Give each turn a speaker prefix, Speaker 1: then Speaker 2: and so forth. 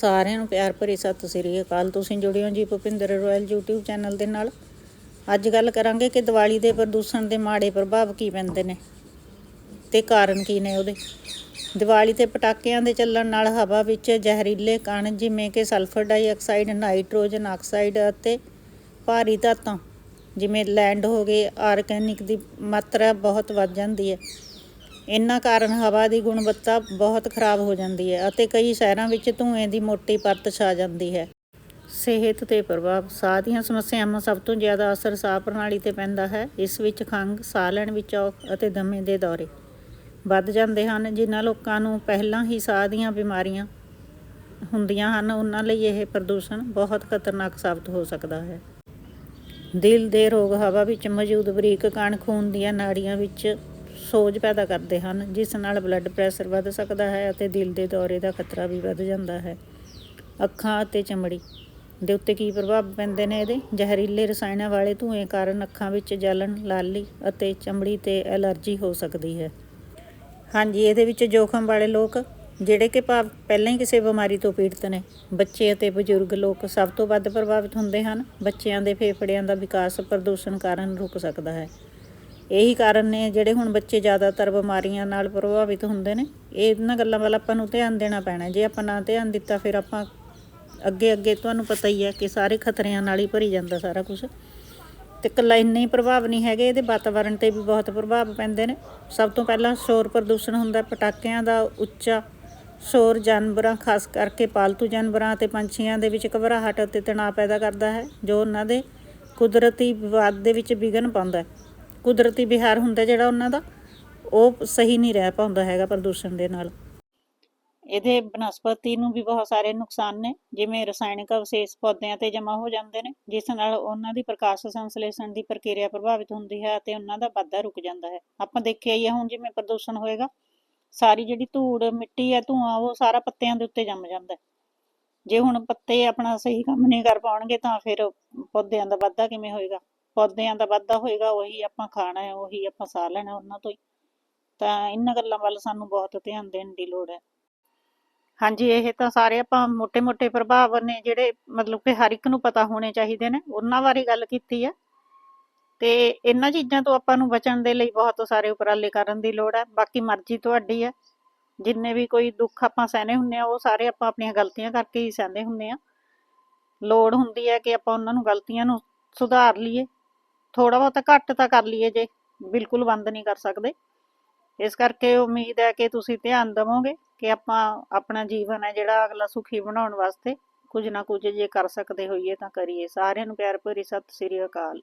Speaker 1: ਸਾਰਿਆਂ ਨੂੰ ਪਿਆਰ ਭਰੀ ਸਤਿ ਸ੍ਰੀ ਅਕਾਲ। ਤੁਸੀਂ ਜੁੜੇ ਹੋ ਜੀ ਭੁਪਿੰਦਰ ਰਾਇਲ YouTube ਚੈਨਲ ਦੇ ਨਾਲ। ਅੱਜ ਗੱਲ ਕਰਾਂਗੇ ਕਿ ਦੀਵਾਲੀ ਦੇ ਪ੍ਰਦੂਸ਼ਣ ਦੇ ਮਾੜੇ ਪ੍ਰਭਾਵ ਕੀ ਪੈਂਦੇ ਨੇ ਤੇ ਕਾਰਨ ਕੀ ਨੇ ਉਹਦੇ। ਦੀਵਾਲੀ ਤੇ ਪਟਾਕਿਆਂ ਦੇ ਚੱਲਣ ਨਾਲ ਹਵਾ ਵਿੱਚ ਜ਼ਹਿਰੀਲੇ ਕਣ ਜਿਵੇਂ ਕਿ ਸਲਫਰ ਡਾਈਆਕਸਾਈਡ, ਨਾਈਟ੍ਰੋਜਨ ਆਕਸਾਈਡ ਅਤੇ ਭਾਰੀ ਧਾਤਾਂ ਜਿਵੇਂ ਲੈਂਡ ਹੋ ਗਏ, ਆਰਗੈਨਿਕ ਦੀ ਮਾਤਰਾ ਬਹੁਤ ਵੱਧ ਜਾਂਦੀ ਹੈ। ਇਹਨਾਂ ਕਾਰਨ ਹਵਾ ਦੀ ਗੁਣਵੱਤਾ ਬਹੁਤ ਖਰਾਬ ਹੋ ਜਾਂਦੀ ਹੈ ਅਤੇ ਕਈ ਸ਼ਹਿਰਾਂ ਵਿੱਚ ਧੂਏ ਦੀ ਮੋਟੀ ਪਰਤ ਛਾ ਜਾਂਦੀ ਹੈ। ਸਿਹਤ ਤੇ ਪ੍ਰਭਾਵ, ਸਾਹ ਦੀਆਂ ਸਮੱਸਿਆਵਾਂ ਸਭ ਤੋਂ ਜ਼ਿਆਦਾ ਅਸਰ ਸਾਹ ਪ੍ਰਣਾਲੀ ਤੇ ਪੈਂਦਾ ਹੈ। ਇਸ ਵਿੱਚ ਖੰਘ, ਸਾਹ ਲੈਣ ਵਿੱਚ ਔਖ ਅਤੇ ਦਮੇ ਦੇ ਦੌਰੇ ਵੱਧ ਜਾਂਦੇ ਹਨ, ਜਿਨ੍ਹਾਂ ਲੋਕਾਂ ਨੂੰ ਪਹਿਲਾਂ ਹੀ ਸਾਹ ਦੀਆਂ ਬਿਮਾਰੀਆਂ ਹੁੰਦੀਆਂ ਹਨ, ਉਹਨਾਂ ਲਈ ਇਹ ਪ੍ਰਦੂਸ਼ਣ ਬਹੁਤ ਖਤਰਨਾਕ ਸਾਬਤ ਹੋ ਸਕਦਾ ਹੈ। ਦਿਲ ਦੇ ਰੋਗ ਹਵਾ ਵਿੱਚ ਮੌਜੂਦ ਬਰੀਕ ਕਣ ਖੂਨ ਦੀਆਂ ਨਾੜੀਆਂ ਵਿੱਚ ਸੋਜ ਪੈਦਾ ਕਰਦੇ ਹਨ, ਜਿਸ ਨਾਲ ਬਲੱਡ ਪ੍ਰੈਸ਼ਰ ਵੱਧ ਸਕਦਾ ਹੈ ਅਤੇ ਦਿਲ ਦੇ ਦੌਰੇ ਦਾ ਖਤਰਾ ਵੀ ਵੱਧ ਜਾਂਦਾ ਹੈ। ਅੱਖਾਂ ਅਤੇ ਚਮੜੀ ਦੇ ਉੱਤੇ ਕੀ ਪ੍ਰਭਾਵ ਪੈਂਦੇ ਨੇ ਇਹਦੇ? ਜ਼ਹਿਰੀਲੇ ਰਸਾਇਣਾਂ ਵਾਲੇ ਧੂਏ ਕਾਰਨ ਅੱਖਾਂ ਵਿੱਚ ਜਲਨ ਲਾਲੀ ਅਤੇ ਚਮੜੀ ਤੇ ਐਲਰਜੀ ਹੋ ਸਕਦੀ ਹੈ। ਹਾਂਜੀ, ਇਹਦੇ ਵਿੱਚ ਜੋਖਮ ਵਾਲੇ ਲੋਕ, ਜਿਹੜੇ ਕਿ ਭਾਵ ਪਹਿਲਾਂ ਹੀ ਕਿਸੇ ਬਿਮਾਰੀ ਤੋਂ ਪੀੜਤ ਨੇ, ਬੱਚੇ ਅਤੇ ਬਜ਼ੁਰਗ ਲੋਕ ਸਭ ਤੋਂ ਵੱਧ ਪ੍ਰਭਾਵਿਤ ਹੁੰਦੇ ਹਨ। ਬੱਚਿਆਂ ਦੇ ਫੇਫੜਿਆਂ ਦਾ ਵਿਕਾਸ ਪ੍ਰਦੂਸ਼ਣ ਕਾਰਨ ਰੁਕ ਸਕਦਾ ਹੈ। ਇਹੀ ਕਾਰਨ ਨੇ ਜਿਹੜੇ ਹੁਣ ਬੱਚੇ ਜ਼ਿਆਦਾਤਰ ਬਿਮਾਰੀਆਂ ਨਾਲ ਪ੍ਰਭਾਵਿਤ ਹੁੰਦੇ ਨੇ। ਇਹ ਇਹਨਾਂ ਗੱਲਾਂ ਵੱਲ ਆਪਾਂ ਨੂੰ ਧਿਆਨ ਦੇਣਾ ਪੈਣਾ। ਜੇ ਆਪਾਂ ਨਾ ਧਿਆਨ ਦਿੱਤਾ, ਫਿਰ ਆਪਾਂ ਅੱਗੇ ਅੱਗੇ ਤੁਹਾਨੂੰ ਪਤਾ ਹੀ ਹੈ ਕਿ ਸਾਰੇ ਖਤਰਿਆਂ ਨਾਲ ਹੀ ਭਰੀ ਜਾਂਦਾ ਸਾਰਾ ਕੁਝ ਤੇ ਇਕੱਲਾ ਇੰਨੇ ਹੀ ਪ੍ਰਭਾਵ ਨਹੀਂ ਹੈਗੇ, ਇਹਦੇ ਵਾਤਾਵਰਣ ਤੇ ਵੀ ਬਹੁਤ ਪ੍ਰਭਾਵ ਪੈਂਦੇ ਨੇ। ਸਭ ਤੋਂ ਪਹਿਲਾਂ ਸ਼ੋਰ ਪ੍ਰਦੂਸ਼ਣ ਹੁੰਦਾ, ਪਟਾਕਿਆਂ ਦਾ ਉੱਚਾ ਸ਼ੋਰ ਜਾਨਵਰਾਂ, ਖਾਸ ਕਰਕੇ ਪਾਲਤੂ ਜਾਨਵਰਾਂ ਅਤੇ ਪੰਛੀਆਂ ਦੇ ਵਿੱਚ ਘਬਰਾਹਟ ਅਤੇ ਤਣਾਅ ਪੈਦਾ ਕਰਦਾ ਹੈ, ਜੋ ਉਹਨਾਂ ਦੇ ਕੁਦਰਤੀ ਵਿਵਾਦ ਦੇ ਵਿੱਚ ਵਿਘਨ ਪਾਉਂਦਾ ਹੈ। ਕੁਦਰਤੀ ਵਿਹਾਰ ਹੁੰਦਾ ਜਿਹੜਾ ਉਹਨਾਂ ਦਾ, ਉਹ ਸਹੀ ਨਹੀਂ ਰਹਿ ਪਾਉਂਦਾ ਹੈਗਾ ਪ੍ਰਦੂਸ਼ਣ ਦੇ ਨਾਲ। ਇਹਦੇ ਬਨਸਪਤੀ ਨੂੰ ਵੀ ਬਹੁਤ ਸਾਰੇ ਨੁਕਸਾਨ ਨੇ, ਜਿਵੇਂ ਰਸਾਇਣਿਕ ਅਵਸ਼ੇਸ਼ ਪੌਦਿਆਂ ਤੇ ਜਮ੍ਹਾਂ ਹੋ ਜਾਂਦੇ ਨੇ, ਜਿਸ ਨਾਲ ਉਹਨਾਂ ਦੀ ਪ੍ਰਕਾਸ਼ ਸੰਸਲੇਸ਼ਣ ਦੀ ਪ੍ਰਕਿਰਿਆ ਪ੍ਰਭਾਵਿਤ ਹੁੰਦੀ ਹੈ ਅਤੇ ਉਹਨਾਂ ਦਾ ਵਾਧਾ ਰੁਕ ਜਾਂਦਾ ਹੈ। ਆਪਾਂ ਦੇਖਿਆ ਹੀ ਹੈ ਹੁਣ ਜਿਵੇਂ ਪ੍ਰਦੂਸ਼ਣ ਹੋਏਗਾ, ਸਾਰੀ ਜਿਹੜੀ ਧੂੜ, ਮਿੱਟੀ ਹੈ, ਧੂਆਂ, ਉਹ ਸਾਰਾ ਪੱਤਿਆਂ ਦੇ ਉੱਤੇ ਜੰਮ ਜਾਂਦਾ ਹੈ। ਜੇ ਹੁਣ ਪੱਤੇ ਆਪਣਾ ਸਹੀ ਕੰਮ ਨਹੀਂ ਕਰ ਪਾਉਣਗੇ ਤਾਂ ਫਿਰ ਪੌਦਿਆਂ ਦਾ ਵਾਧਾ ਕਿਵੇਂ ਹੋਏਗਾ? ਪੌਦਿਆਂ ਦਾ ਵਾਧਾ ਹੋਏਗਾ, ਉਹੀ ਆਪਾਂ ਖਾਣਾ ਹੈ, ਉਹੀ ਆਪਾਂ ਸਾਹ ਲੈਣਾ ਉਹਨਾਂ ਤੋਂ ਹੀ। ਤਾਂ ਇਹਨਾਂ ਗੱਲਾਂ ਵੱਲ ਸਾਨੂੰ ਬਹੁਤ ਧਿਆਨ ਦੇਣ ਦੀ ਲੋੜ ਹੈ। ਹਾਂਜੀ, ਇਹ ਤਾਂ ਸਾਰੇ ਆਪਾਂ ਮੋٹے-ਮੋٹے ਪ੍ਰਭਾਵ ਨੇ ਜਿਹੜੇ ਮਤਲਬ ਕਿ ਹਰ ਇੱਕ ਨੂੰ ਪਤਾ ਹੋਣੇ ਚਾਹੀਦੇ ਨੇ, ਉਹਨਾਂ ਬਾਰੇ ਗੱਲ ਕੀਤੀ ਹੈ। ਤੇ ਇਹਨਾਂ ਚੀਜ਼ਾਂ ਤੋਂ ਆਪਾਂ ਨੂੰ ਬਚਣ ਦੇ ਲਈ ਬਹੁਤ ਸਾਰੇ ਉਪਰਾਲੇ ਕਰਨ ਦੀ ਲੋੜ ਹੈ। ਬਾਕੀ ਮਰਜ਼ੀ ਤੁਹਾਡੀ ਹੈ। ਜਿੰਨੇ ਵੀ ਕੋਈ ਦੁੱਖ ਆਪਾਂ ਸਹਨੇ ਹੁੰਨੇ ਆ ਉਹ ਸਾਰੇ ਆਪਾਂ ਆਪਣੀਆਂ ਗਲਤੀਆਂ ਕਰਕੇ ਹੀ ਸਹਨੇ ਹੁੰਨੇ ਆ ਲੋੜ ਹੁੰਦੀ ਹੈ ਕਿ ਆਪਾਂ ਉਹਨਾਂ ਨੂੰ ਗਲਤੀਆਂ ਨੂੰ ਸੁਧਾਰ ਲਈਏ। ਥੋੜਾ ਬਹੁਤਾ ਘੱਟ ਤਾਂ ਕਰ ਲਈਏ ਜੇ, ਬਿਲਕੁਲ ਬੰਦ ਨਹੀਂ ਕਰ ਸਕਦੇ। ਇਸ ਕਰਕੇ ਉਮੀਦ ਹੈ ਕਿ ਤੁਸੀਂ ਧਿਆਨ ਦੇਵੋਗੇ ਕਿ ਆਪਾਂ ਆਪਣਾ ਜੀਵਨ ਹੈ ਜਿਹੜਾ ਅਗਲਾ ਸੁਖੀ ਬਣਾਉਣ ਵਾਸਤੇ ਕੁਝ ਨਾ ਕੁਝ ਜੇ ਕਰ ਸਕਦੇ ਹੋਈਏ ਤਾਂ ਕਰੀਏ। ਸਾਰਿਆਂ ਨੂੰ ਪਿਆਰ ਭਰੀ ਸਤਿ ਸ੍ਰੀ ਅਕਾਲ।